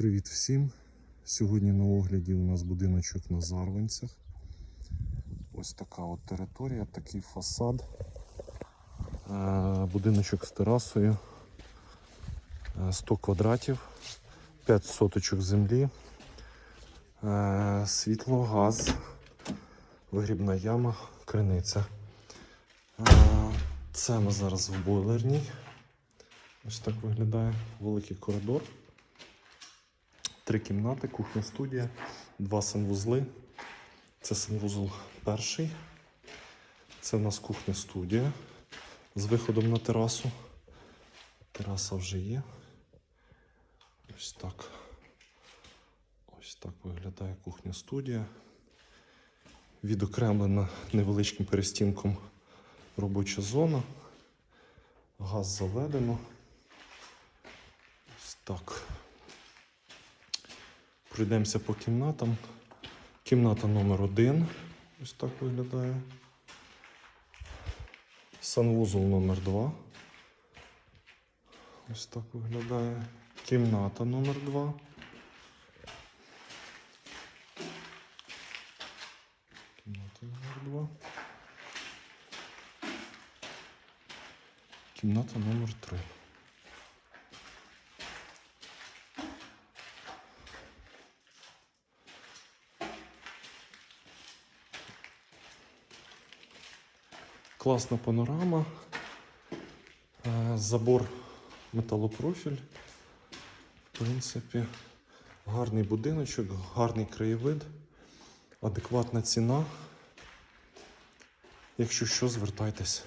Привіт всім! Сьогодні на огляді у нас будиночок на Зарванцях. Ось така от територія, такий фасад. Е, Будиночок з терасою. Е, 100 квадратів, 5 соточок землі, Е, світло, газ, вигрібна яма, криниця. Е, Це ми зараз в бойлерній. Ось так виглядає великий коридор. Три кімнати, кухня студія, два санвузли. Це санвузол перший. Це в нас кухня студія з виходом на терасу. Тераса вже є. Ось так. Ось так виглядає кухня студія. Відокремлена невеличким перестінком робоча зона. Газ заведено. Ось так. Пройдемося по кімнатам. Кімната номер один. Ось так виглядає. Санвузол номер два. Ось так виглядає. Кімната номер два. Кімната номер два. Кімната номер три. Класна панорама. Е, Забор металопрофіль. В принципі, гарний будиночок, гарний краєвид, адекватна ціна. Якщо що, звертайтесь.